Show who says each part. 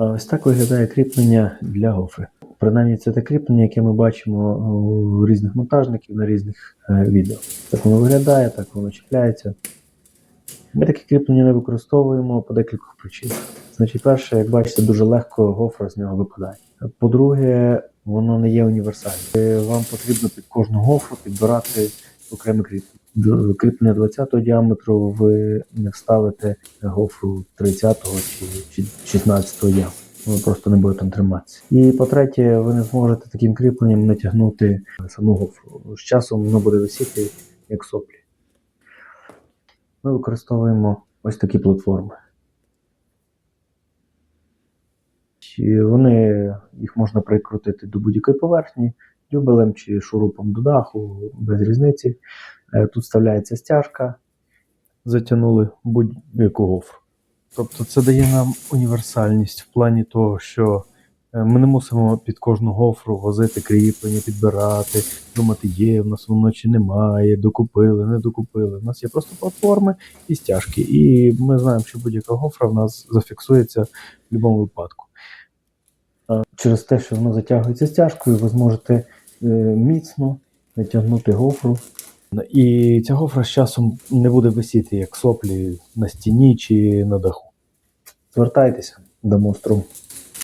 Speaker 1: Ось так виглядає кріплення для гофри. Принаймні, це те кріплення, яке ми бачимо у різних монтажників на різних е, відео. Так воно виглядає, так воно чіпляється. Ми таке кріплення не використовуємо по декількох причинах. Значить, перше, як бачите, дуже легко гофра з нього випадає. По-друге, воно не є універсальним. Вам потрібно під кожну гофру підбирати окреме кріплення. Кріплення 20 діаметру ви не вставите гофру 30 чи, чи 16 діаметру. Ви просто не будете там триматися. І по-третє, ви не зможете таким кріпленням натягнути саму гофру. З часом воно буде висіти як соплі. Ми використовуємо ось такі платформи. Чи Вони, їх можна прикрутити до будь-якої поверхні, дюбелем чи шурупом до даху, без різниці. Е, Тут вставляється стяжка, затягнули будь-яку гофру. Тобто це дає нам універсальність в плані того, що е, ми не мусимо під кожну гофру возити кріплення, підбирати, думати, є в нас воно чи немає, докупили, не докупили. У нас є просто платформи і стяжки. І ми знаємо, що будь-яка гофра в нас зафіксується в будь-якому випадку. Через те, що воно затягується стяжкою, ви зможете е, міцно натягнути гофру. І ця гофра з часом не буде висіти як соплі на стіні чи на даху. Звертайтеся, дамо струм.